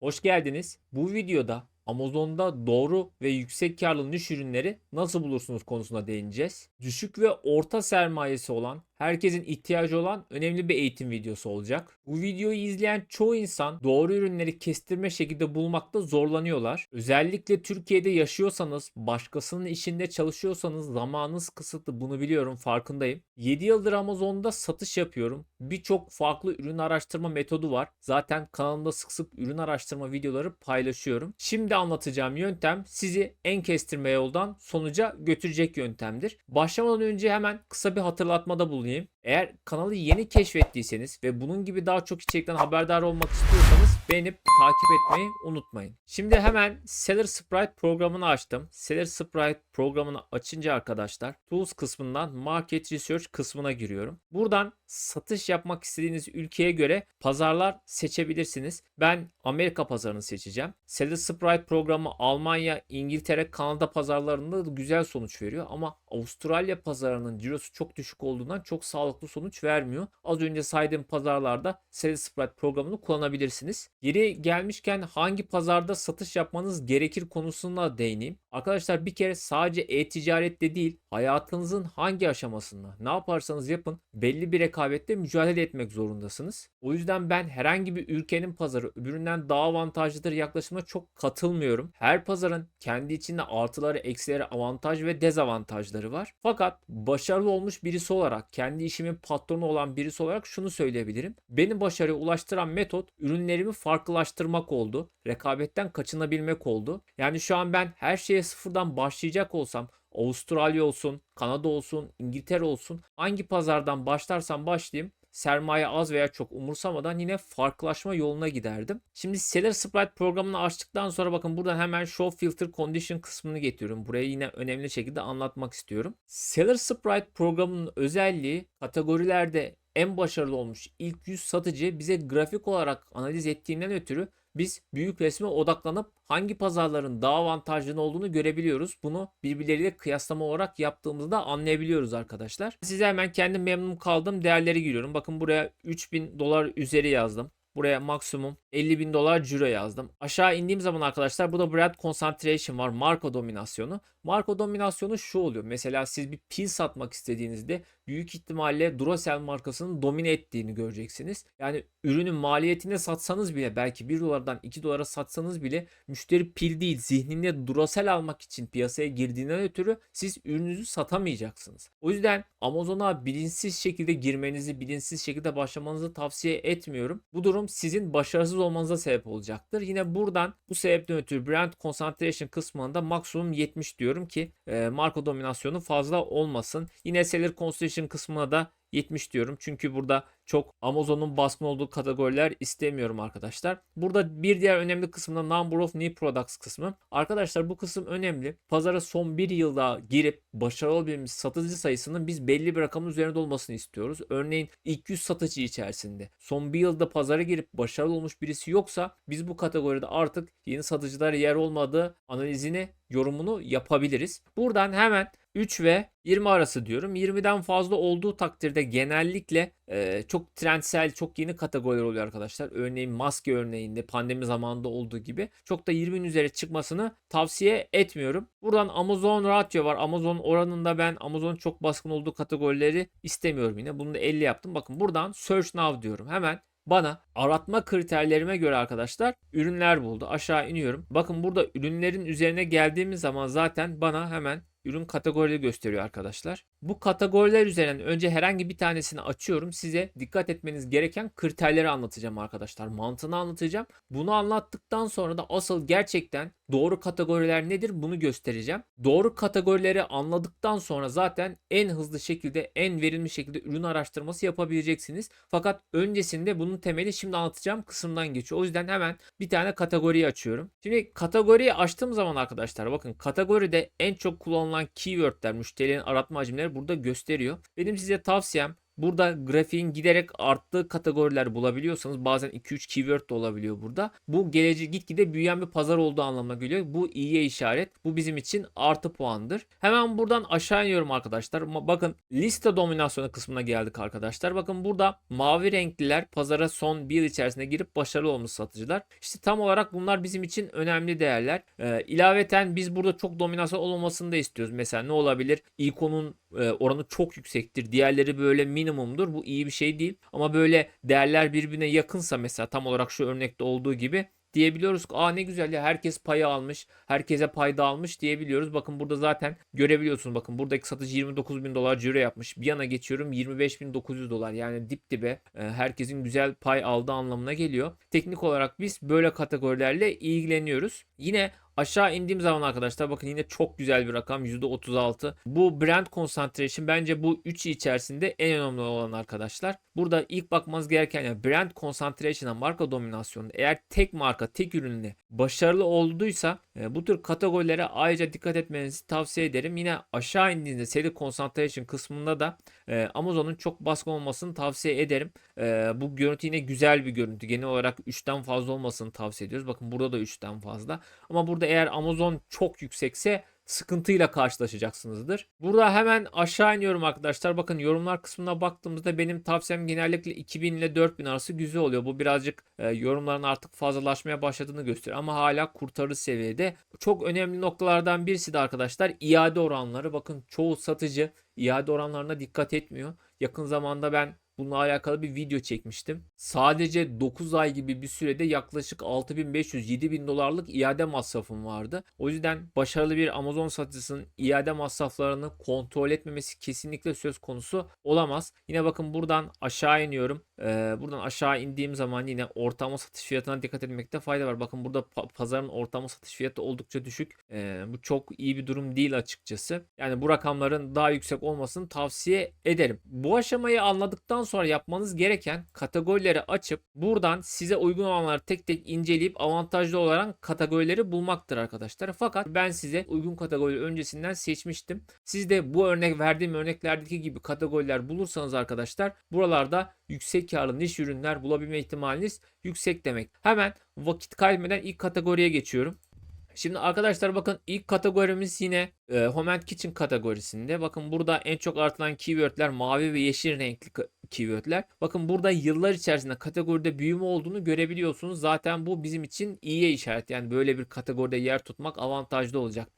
Hoş geldiniz. Bu videoda Amazon'da doğru ve yüksek karlı niş ürünleri nasıl bulursunuz konusuna değineceğiz. Düşük ve orta sermayesi olan, herkesin ihtiyacı olan önemli bir eğitim videosu olacak. Bu videoyu izleyen çoğu insan doğru ürünleri kestirme şekilde bulmakta zorlanıyorlar. Özellikle Türkiye'de yaşıyorsanız, başkasının işinde çalışıyorsanız zamanınız kısıtlı bunu biliyorum farkındayım. 7 yıldır Amazon'da satış yapıyorum. Birçok farklı ürün araştırma metodu var. Zaten kanalımda sık sık ürün araştırma videoları paylaşıyorum. Şimdi anlatacağım yöntem sizi en kestirme yoldan sonuca götürecek yöntemdir. Başlamadan önce hemen kısa bir hatırlatmada bulunayım. Eğer kanalı yeni keşfettiyseniz ve bunun gibi daha çok içerikten haberdar olmak istiyorsanız beğenip takip etmeyi unutmayın. Şimdi hemen Seller Sprite programını açtım. Seller Sprite programını açınca arkadaşlar Tools kısmından Market Research kısmına giriyorum. Buradan satış yapmak istediğiniz ülkeye göre pazarlar seçebilirsiniz. Ben Amerika pazarını seçeceğim. Seller Sprite programı Almanya, İngiltere, Kanada pazarlarında da güzel sonuç veriyor ama Avustralya pazarının cirosu çok düşük olduğundan çok sağlıklı sonuç vermiyor. Az önce saydığım pazarlarda Sales Sprite programını kullanabilirsiniz. Geri gelmişken hangi pazarda satış yapmanız gerekir konusuna değineyim. Arkadaşlar bir kere sadece e-ticarette değil hayatınızın hangi aşamasında ne yaparsanız yapın belli bir rekabette mücadele etmek zorundasınız. O yüzden ben herhangi bir ülkenin pazarı öbüründen daha avantajlıdır yaklaşımına çok katılmıyorum. Her pazarın kendi içinde artıları, eksileri, avantaj ve dezavantajları var. Fakat başarılı olmuş birisi olarak, kendi işimin patronu olan birisi olarak şunu söyleyebilirim. Beni başarıya ulaştıran metot ürünlerimi farklılaştırmak oldu. Rekabetten kaçınabilmek oldu. Yani şu an ben her şeye sıfırdan başlayacak olsam Avustralya olsun, Kanada olsun, İngiltere olsun hangi pazardan başlarsam başlayayım sermaye az veya çok umursamadan yine farklılaşma yoluna giderdim. Şimdi Seller Sprite programını açtıktan sonra bakın buradan hemen Show Filter Condition kısmını getiriyorum. Buraya yine önemli şekilde anlatmak istiyorum. Seller Sprite programının özelliği kategorilerde en başarılı olmuş ilk 100 satıcı bize grafik olarak analiz ettiğinden ötürü biz büyük resme odaklanıp hangi pazarların daha avantajlı olduğunu görebiliyoruz. Bunu birbirleriyle kıyaslama olarak yaptığımızda anlayabiliyoruz arkadaşlar. Size hemen kendim memnun kaldığım değerleri giriyorum. Bakın buraya 3000 dolar üzeri yazdım. Buraya maksimum 50 bin dolar ciro yazdım. Aşağı indiğim zaman arkadaşlar burada brand concentration var. Marka dominasyonu. Marka dominasyonu şu oluyor. Mesela siz bir pil satmak istediğinizde büyük ihtimalle Duracell markasının domine ettiğini göreceksiniz. Yani ürünün maliyetine satsanız bile belki 1 dolardan 2 dolara satsanız bile müşteri pil değil zihninde Duracell almak için piyasaya girdiğinden ötürü siz ürününüzü satamayacaksınız. O yüzden Amazon'a bilinçsiz şekilde girmenizi, bilinçsiz şekilde başlamanızı tavsiye etmiyorum. Bu durum sizin başarısız olmanıza sebep olacaktır. Yine buradan bu sebepten ötürü brand concentration kısmında maksimum 70 diyorum ki e, marka dominasyonu fazla olmasın. Yine seller concentration kısmına da 70 diyorum. Çünkü burada çok Amazon'un baskın olduğu kategoriler istemiyorum arkadaşlar. Burada bir diğer önemli kısımda number of new products kısmı. Arkadaşlar bu kısım önemli. Pazara son bir yılda girip başarılı olabilmiş satıcı sayısının biz belli bir rakamın üzerinde olmasını istiyoruz. Örneğin ilk 100 satıcı içerisinde son bir yılda pazara girip başarılı olmuş birisi yoksa biz bu kategoride artık yeni satıcılar yer olmadığı analizini yorumunu yapabiliriz. Buradan hemen 3 ve 20 arası diyorum. 20'den fazla olduğu takdirde genellikle e, çok trendsel, çok yeni kategoriler oluyor arkadaşlar. Örneğin maske örneğinde pandemi zamanında olduğu gibi çok da 20'nin üzeri çıkmasını tavsiye etmiyorum. Buradan Amazon Ratio var. Amazon oranında ben Amazon çok baskın olduğu kategorileri istemiyorum yine. Bunu da 50 yaptım. Bakın buradan Search Now diyorum. Hemen bana aratma kriterlerime göre arkadaşlar ürünler buldu. Aşağı iniyorum. Bakın burada ürünlerin üzerine geldiğimiz zaman zaten bana hemen ürün kategorileri gösteriyor arkadaşlar. Bu kategoriler üzerinden önce herhangi bir tanesini açıyorum. Size dikkat etmeniz gereken kriterleri anlatacağım arkadaşlar. Mantığını anlatacağım. Bunu anlattıktan sonra da asıl gerçekten doğru kategoriler nedir bunu göstereceğim. Doğru kategorileri anladıktan sonra zaten en hızlı şekilde en verimli şekilde ürün araştırması yapabileceksiniz. Fakat öncesinde bunun temeli şimdi anlatacağım kısımdan geçiyor. O yüzden hemen bir tane kategoriyi açıyorum. Şimdi kategoriyi açtığım zaman arkadaşlar bakın kategoride en çok kullanılan keywordler, müşterilerin aratma hacimleri burada gösteriyor. Benim size tavsiyem burada grafiğin giderek arttığı kategoriler bulabiliyorsanız bazen 2-3 keyword de olabiliyor burada. Bu geleceği gitgide büyüyen bir pazar olduğu anlamına geliyor. Bu iyiye işaret. Bu bizim için artı puandır. Hemen buradan aşağı iniyorum arkadaşlar. Bakın liste dominasyonu kısmına geldik arkadaşlar. Bakın burada mavi renkliler pazara son bir yıl içerisinde girip başarılı olmuş satıcılar. İşte tam olarak bunlar bizim için önemli değerler. Ee, ilaveten biz burada çok dominasyon olmamasını da istiyoruz. Mesela ne olabilir? İkonun e, oranı çok yüksektir. Diğerleri böyle minimumdur. Bu iyi bir şey değil. Ama böyle değerler birbirine yakınsa mesela tam olarak şu örnekte olduğu gibi diyebiliyoruz ki aa ne güzel ya herkes payı almış herkese pay dağılmış diyebiliyoruz. Bakın burada zaten görebiliyorsunuz bakın buradaki satıcı 29 bin dolar ciro yapmış. Bir yana geçiyorum 25.900 dolar yani dip dibe e, herkesin güzel pay aldığı anlamına geliyor. Teknik olarak biz böyle kategorilerle ilgileniyoruz. Yine Aşağı indiğim zaman arkadaşlar bakın yine çok güzel bir rakam %36. Bu brand concentration bence bu üçü içerisinde en önemli olan arkadaşlar. Burada ilk bakmanız gereken yani brand concentration'a marka dominasyonu eğer tek marka tek ürünle başarılı olduysa e, bu tür kategorilere ayrıca dikkat etmenizi tavsiye ederim. Yine aşağı indiğinizde seri concentration kısmında da e, Amazon'un çok baskın olmasını tavsiye ederim. E, bu görüntü yine güzel bir görüntü. Genel olarak 3'ten fazla olmasını tavsiye ediyoruz. Bakın burada da 3'ten fazla. Ama burada eğer Amazon çok yüksekse sıkıntıyla karşılaşacaksınızdır. Burada hemen aşağı iniyorum arkadaşlar. Bakın yorumlar kısmına baktığımızda benim tavsiyem genellikle 2000 ile 4000 arası güzel oluyor. Bu birazcık e, yorumların artık fazlalaşmaya başladığını gösteriyor. Ama hala kurtarır seviyede. Çok önemli noktalardan birisi de arkadaşlar iade oranları. Bakın çoğu satıcı iade oranlarına dikkat etmiyor. Yakın zamanda ben Bununla alakalı bir video çekmiştim. Sadece 9 ay gibi bir sürede yaklaşık 6500-7000 dolarlık iade masrafım vardı. O yüzden başarılı bir Amazon satıcısının iade masraflarını kontrol etmemesi kesinlikle söz konusu olamaz. Yine bakın buradan aşağı iniyorum. Ee, buradan aşağı indiğim zaman yine ortalama satış fiyatına dikkat etmekte fayda var. Bakın burada pa- pazarın ortalama satış fiyatı oldukça düşük. Ee, bu çok iyi bir durum değil açıkçası. Yani bu rakamların daha yüksek olmasını tavsiye ederim. Bu aşamayı anladıktan sonra yapmanız gereken kategorileri açıp buradan size uygun olanları tek tek inceleyip avantajlı olarak kategorileri bulmaktır arkadaşlar. Fakat ben size uygun kategori öncesinden seçmiştim. Siz de bu örnek verdiğim örneklerdeki gibi kategoriler bulursanız arkadaşlar buralarda yüksek karlı niş ürünler bulabilme ihtimaliniz yüksek demek. Hemen vakit kaybetmeden ilk kategoriye geçiyorum. Şimdi arkadaşlar bakın ilk kategorimiz yine e, Home and Kitchen kategorisinde. Bakın burada en çok artılan keywordler mavi ve yeşil renkli keywordler. Bakın burada yıllar içerisinde kategoride büyüme olduğunu görebiliyorsunuz. Zaten bu bizim için iyiye işaret. Yani böyle bir kategoride yer tutmak avantajlı olacak.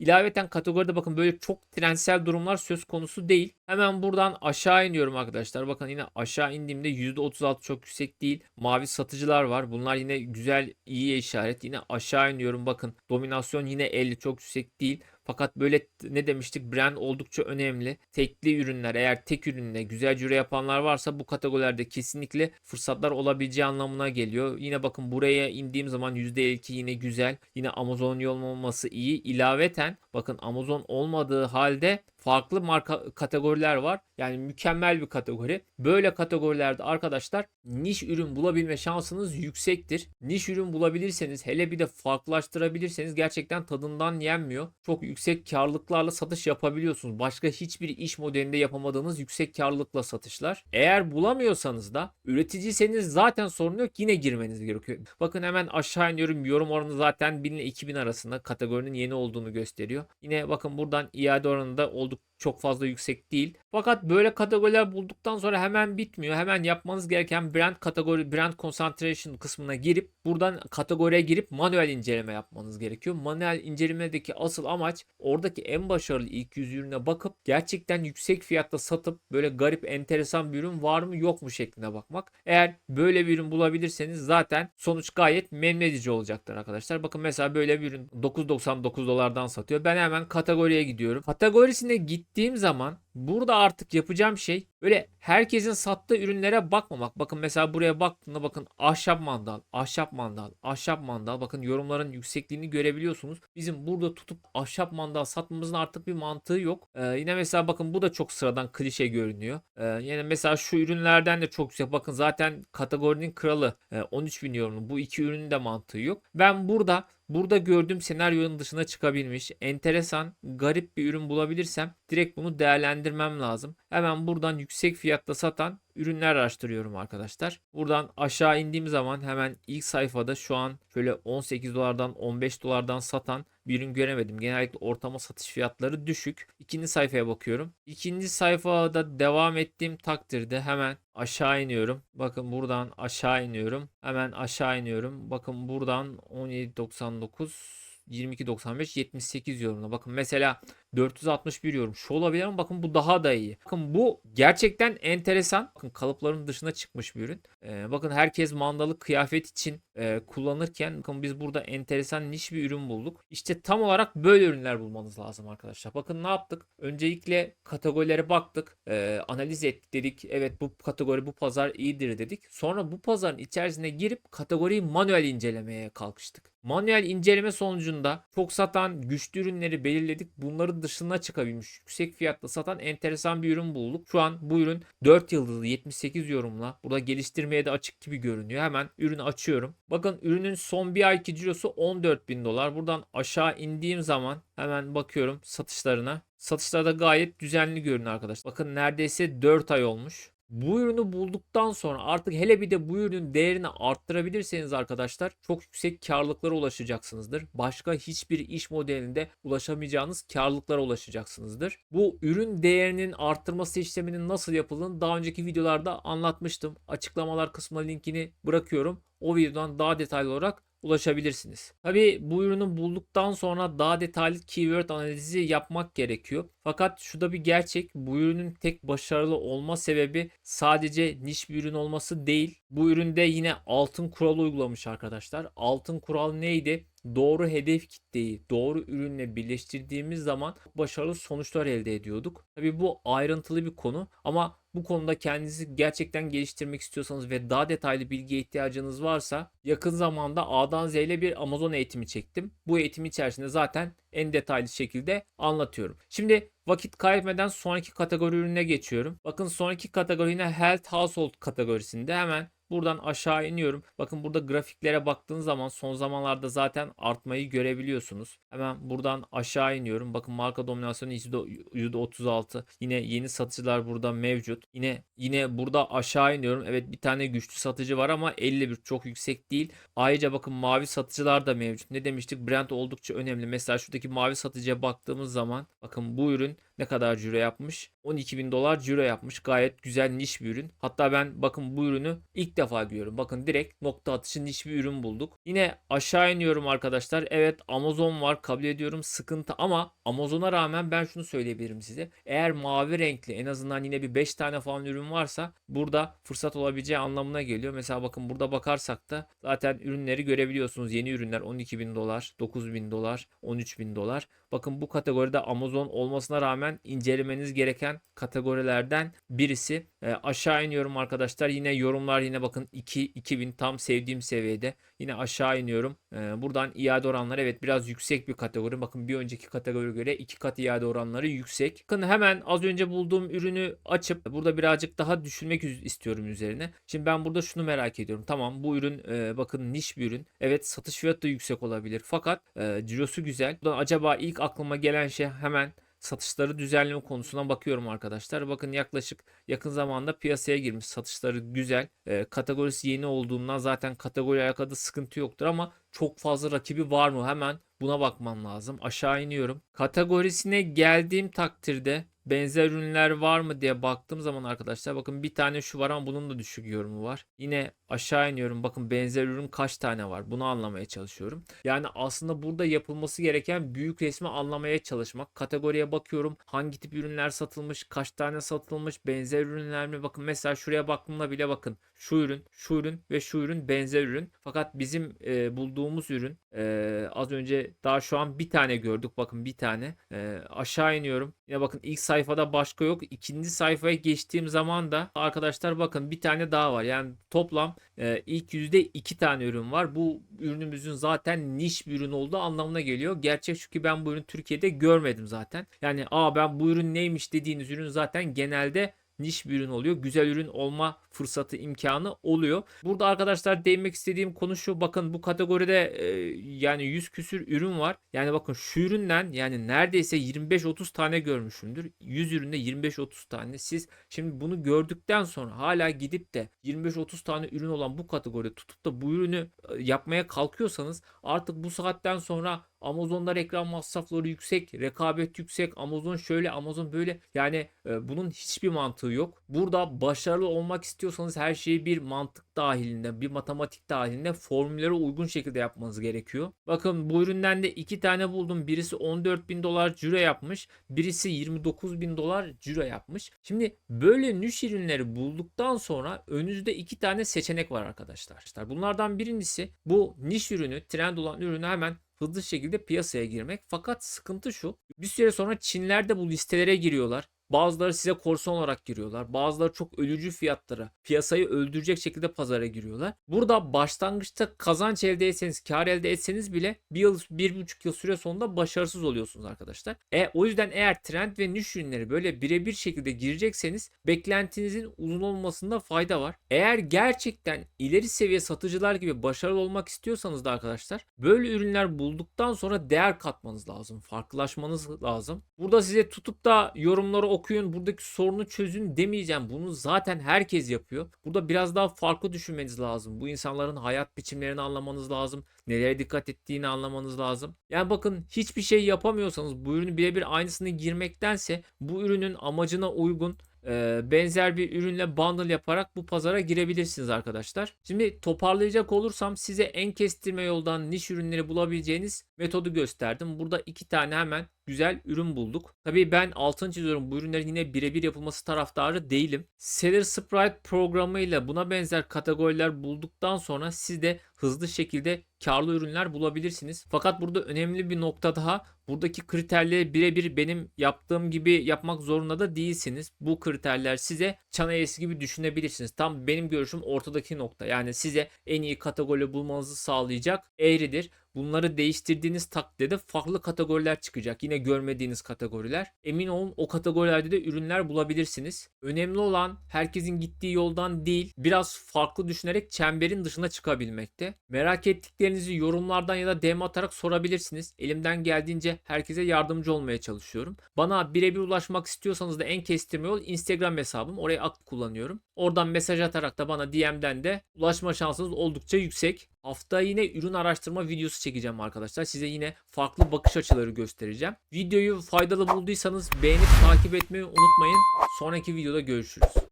İlaveten kategoride bakın böyle çok trendsel durumlar söz konusu değil. Hemen buradan aşağı iniyorum arkadaşlar. Bakın yine aşağı indiğimde %36 çok yüksek değil. Mavi satıcılar var. Bunlar yine güzel iyiye işaret. Yine aşağı iniyorum. Bakın dominasyon yine 50 çok yüksek değil. Fakat böyle ne demiştik brand oldukça önemli. Tekli ürünler eğer tek ürünle güzel cüre yapanlar varsa bu kategorilerde kesinlikle fırsatlar olabileceği anlamına geliyor. Yine bakın buraya indiğim zaman %52 yine güzel. Yine Amazon'un olmaması iyi. İlaveten bakın Amazon olmadığı halde farklı marka kategoriler var. Yani mükemmel bir kategori. Böyle kategorilerde arkadaşlar niş ürün bulabilme şansınız yüksektir. Niş ürün bulabilirseniz hele bir de farklılaştırabilirseniz gerçekten tadından yenmiyor. Çok yüksek karlılıklarla satış yapabiliyorsunuz. Başka hiçbir iş modelinde yapamadığınız yüksek karlılıkla satışlar. Eğer bulamıyorsanız da üreticiyseniz zaten sorun yok yine girmeniz gerekiyor. Bakın hemen aşağı iniyorum. Yorum oranı zaten 1000 ile 2000 arasında kategorinin yeni olduğunu gösteriyor. Yine bakın buradan iade oranı da olduk çok fazla yüksek değil. Fakat böyle kategoriler bulduktan sonra hemen bitmiyor. Hemen yapmanız gereken brand kategori, brand concentration kısmına girip buradan kategoriye girip manuel inceleme yapmanız gerekiyor. Manuel incelemedeki asıl amaç oradaki en başarılı ilk yüz ürüne bakıp gerçekten yüksek fiyatta satıp böyle garip enteresan bir ürün var mı yok mu şeklinde bakmak. Eğer böyle bir ürün bulabilirseniz zaten sonuç gayet memnun edici olacaktır arkadaşlar. Bakın mesela böyle bir ürün 9.99 dolardan satıyor. Ben hemen kategoriye gidiyorum. Kategorisine gittiğim zaman burada artık yapacağım şey böyle herkesin sattığı ürünlere bakmamak. Bakın mesela buraya baktığında bakın ahşap mandal, ahşap mandal, ahşap mandal. Bakın yorumların yüksekliğini görebiliyorsunuz. Bizim burada tutup ahşap mandal satmamızın artık bir mantığı yok. Ee, yine mesela bakın bu da çok sıradan klişe görünüyor. Ee, yani mesela şu ürünlerden de çok yüksek. Bakın zaten kategorinin kralı e, 13 bin yorumlu. Bu iki ürünün de mantığı yok. Ben burada Burada gördüğüm senaryonun dışına çıkabilmiş, enteresan, garip bir ürün bulabilirsem direkt bunu değerlendirmem lazım. Hemen buradan yüksek fiyatta satan ürünler araştırıyorum arkadaşlar. Buradan aşağı indiğim zaman hemen ilk sayfada şu an şöyle 18 dolardan 15 dolardan satan bir ürün göremedim. Genellikle ortama satış fiyatları düşük. İkinci sayfaya bakıyorum. İkinci sayfada devam ettiğim takdirde hemen aşağı iniyorum. Bakın buradan aşağı iniyorum. Hemen aşağı iniyorum. Bakın buradan 17.99 22.95 78 yorumuna. Bakın mesela 461 yorum. Şu olabilir ama bakın bu daha da iyi. Bakın bu gerçekten enteresan. Bakın kalıpların dışına çıkmış bir ürün. Ee, bakın herkes mandalı kıyafet için e, kullanırken bakın biz burada enteresan niş bir ürün bulduk. İşte tam olarak böyle ürünler bulmanız lazım arkadaşlar. Bakın ne yaptık? Öncelikle kategorilere baktık. e, analiz ettik dedik. Evet bu kategori bu pazar iyidir dedik. Sonra bu pazarın içerisine girip kategoriyi manuel incelemeye kalkıştık. Manuel inceleme sonucunda çok satan güçlü ürünleri belirledik. Bunların dışına çıkabilmiş yüksek fiyatla satan enteresan bir ürün bulduk. Şu an bu ürün 4 yıldızlı 78 yorumla. Burada geliştirmeye de açık gibi görünüyor. Hemen ürünü açıyorum. Bakın ürünün son bir ayki cirosu 14 bin dolar. Buradan aşağı indiğim zaman hemen bakıyorum satışlarına. Satışlarda gayet düzenli görünüyor arkadaşlar. Bakın neredeyse 4 ay olmuş. Bu ürünü bulduktan sonra artık hele bir de bu ürünün değerini arttırabilirseniz arkadaşlar çok yüksek karlılıklara ulaşacaksınızdır. Başka hiçbir iş modelinde ulaşamayacağınız karlılıklara ulaşacaksınızdır. Bu ürün değerinin arttırması işleminin nasıl yapıldığını daha önceki videolarda anlatmıştım. Açıklamalar kısmına linkini bırakıyorum. O videodan daha detaylı olarak ulaşabilirsiniz. Tabi bu ürünü bulduktan sonra daha detaylı keyword analizi yapmak gerekiyor. Fakat şu da bir gerçek. Bu ürünün tek başarılı olma sebebi sadece niş bir ürün olması değil. Bu üründe yine altın kuralı uygulamış arkadaşlar. Altın kural neydi? Doğru hedef kitleyi doğru ürünle birleştirdiğimiz zaman başarılı sonuçlar elde ediyorduk. Tabi bu ayrıntılı bir konu ama bu konuda kendinizi gerçekten geliştirmek istiyorsanız ve daha detaylı bilgiye ihtiyacınız varsa yakın zamanda A'dan Z'ye bir Amazon eğitimi çektim. Bu eğitim içerisinde zaten en detaylı şekilde anlatıyorum. Şimdi vakit kaybetmeden sonraki kategori ürüne geçiyorum. Bakın sonraki kategori yine Health Household kategorisinde hemen Buradan aşağı iniyorum. Bakın burada grafiklere baktığınız zaman son zamanlarda zaten artmayı görebiliyorsunuz. Hemen buradan aşağı iniyorum. Bakın marka dominasyonu %36. Yine yeni satıcılar burada mevcut. Yine yine burada aşağı iniyorum. Evet bir tane güçlü satıcı var ama 51 çok yüksek değil. Ayrıca bakın mavi satıcılar da mevcut. Ne demiştik? Brand oldukça önemli. Mesela şuradaki mavi satıcıya baktığımız zaman bakın bu ürün ne kadar ciro yapmış? 12 bin dolar ciro yapmış. Gayet güzel niş bir ürün. Hatta ben bakın bu ürünü ilk defa görüyorum. Bakın direkt nokta atışı niş bir ürün bulduk. Yine aşağı iniyorum arkadaşlar. Evet Amazon var kabul ediyorum sıkıntı ama Amazon'a rağmen ben şunu söyleyebilirim size. Eğer mavi renkli en azından yine bir 5 tane falan ürün varsa burada fırsat olabileceği anlamına geliyor. Mesela bakın burada bakarsak da zaten ürünleri görebiliyorsunuz. Yeni ürünler 12 bin dolar, 9 bin dolar, 13 bin dolar. Bakın bu kategoride Amazon olmasına rağmen incelemeniz gereken kategorilerden birisi. E, aşağı iniyorum arkadaşlar. Yine yorumlar yine bakın 2 2000 tam sevdiğim seviyede. Yine aşağı iniyorum. E, buradan iade oranları evet biraz yüksek bir kategori. Bakın bir önceki kategoriye göre 2 kat iade oranları yüksek. Bakın hemen az önce bulduğum ürünü açıp burada birazcık daha düşünmek istiyorum üzerine. Şimdi ben burada şunu merak ediyorum. Tamam bu ürün e, bakın niş bir ürün. Evet satış fiyatı da yüksek olabilir. Fakat e, cirosu güzel. Buradan acaba ilk aklıma gelen şey hemen satışları düzenleme konusuna bakıyorum arkadaşlar. Bakın yaklaşık yakın zamanda piyasaya girmiş. Satışları güzel. E, kategorisi yeni olduğundan zaten kategori alakalı sıkıntı yoktur ama çok fazla rakibi var mı? Hemen buna bakmam lazım. Aşağı iniyorum. Kategorisine geldiğim takdirde benzer ürünler var mı diye baktığım zaman arkadaşlar bakın bir tane şu var ama bunun da düşük yorumu var. Yine aşağı iniyorum bakın benzer ürün kaç tane var bunu anlamaya çalışıyorum. Yani aslında burada yapılması gereken büyük resmi anlamaya çalışmak. Kategoriye bakıyorum hangi tip ürünler satılmış kaç tane satılmış benzer ürünler mi bakın mesela şuraya baktığımda bile bakın şu ürün şu ürün ve şu ürün benzer ürün. Fakat bizim e, bulduğumuz ürün e, az önce daha şu an bir tane gördük bakın bir tane e, aşağı iniyorum. Yine bakın ilk sayfada başka yok. İkinci sayfaya geçtiğim zaman da arkadaşlar bakın bir tane daha var. Yani toplam e, ilk yüzde iki tane ürün var. Bu ürünümüzün zaten niş bir ürün olduğu anlamına geliyor. Gerçek şu ki ben bu ürün Türkiye'de görmedim zaten. Yani aa ben bu ürün neymiş dediğiniz ürün zaten genelde niş bir ürün oluyor. Güzel ürün olma fırsatı imkanı oluyor. Burada arkadaşlar değinmek istediğim konu şu. Bakın bu kategoride e, yani 100 küsür ürün var. Yani bakın şu üründen yani neredeyse 25-30 tane görmüşümdür. 100 üründe 25-30 tane. Siz şimdi bunu gördükten sonra hala gidip de 25-30 tane ürün olan bu kategoride tutup da bu ürünü e, yapmaya kalkıyorsanız artık bu saatten sonra Amazon'da reklam masrafları yüksek, rekabet yüksek, Amazon şöyle, Amazon böyle. Yani e, bunun hiçbir mantığı yok. Burada başarılı olmak istiyorsanız her şeyi bir mantık dahilinde, bir matematik dahilinde formüllere uygun şekilde yapmanız gerekiyor. Bakın bu üründen de iki tane buldum. Birisi 14 bin dolar ciro yapmış. Birisi 29 bin dolar ciro yapmış. Şimdi böyle niş ürünleri bulduktan sonra önünüzde iki tane seçenek var arkadaşlar. Bunlardan birincisi bu niş ürünü, trend olan ürünü hemen hızlı şekilde piyasaya girmek. Fakat sıkıntı şu. Bir süre sonra Çinler de bu listelere giriyorlar. Bazıları size korsan olarak giriyorlar. Bazıları çok ölücü fiyatlara, piyasayı öldürecek şekilde pazara giriyorlar. Burada başlangıçta kazanç elde etseniz, kar elde etseniz bile bir yıl, bir buçuk yıl süre sonunda başarısız oluyorsunuz arkadaşlar. E, o yüzden eğer trend ve niş ürünleri böyle birebir şekilde girecekseniz beklentinizin uzun olmasında fayda var. Eğer gerçekten ileri seviye satıcılar gibi başarılı olmak istiyorsanız da arkadaşlar böyle ürünler bulduktan sonra değer katmanız lazım. Farklılaşmanız lazım. Burada size tutup da yorumları okuyun, buradaki sorunu çözün demeyeceğim. Bunu zaten herkes yapıyor. Burada biraz daha farklı düşünmeniz lazım. Bu insanların hayat biçimlerini anlamanız lazım. Nelere dikkat ettiğini anlamanız lazım. Yani bakın hiçbir şey yapamıyorsanız bu ürünü birebir aynısını girmektense bu ürünün amacına uygun e, benzer bir ürünle bundle yaparak bu pazara girebilirsiniz arkadaşlar. Şimdi toparlayacak olursam size en kestirme yoldan niş ürünleri bulabileceğiniz metodu gösterdim. Burada iki tane hemen güzel ürün bulduk. Tabii ben altını çiziyorum bu ürünlerin yine birebir yapılması taraftarı değilim. Seller Sprite programıyla buna benzer kategoriler bulduktan sonra siz de hızlı şekilde karlı ürünler bulabilirsiniz. Fakat burada önemli bir nokta daha. Buradaki kriterleri birebir benim yaptığım gibi yapmak zorunda da değilsiniz. Bu kriterler size çana eğrisi gibi düşünebilirsiniz. Tam benim görüşüm ortadaki nokta. Yani size en iyi kategori bulmanızı sağlayacak eğridir. Bunları değiştirdiğiniz takdirde farklı kategoriler çıkacak. Yine görmediğiniz kategoriler. Emin olun o kategorilerde de ürünler bulabilirsiniz. Önemli olan herkesin gittiği yoldan değil, biraz farklı düşünerek çemberin dışına çıkabilmekte. Merak ettiklerinizi yorumlardan ya da DM atarak sorabilirsiniz. Elimden geldiğince herkese yardımcı olmaya çalışıyorum. Bana birebir ulaşmak istiyorsanız da en kestirme yol Instagram hesabım. Orayı aktif kullanıyorum. Oradan mesaj atarak da bana DM'den de ulaşma şansınız oldukça yüksek. Hafta yine ürün araştırma videosu çekeceğim arkadaşlar. Size yine farklı bakış açıları göstereceğim. Videoyu faydalı bulduysanız beğenip takip etmeyi unutmayın. Sonraki videoda görüşürüz.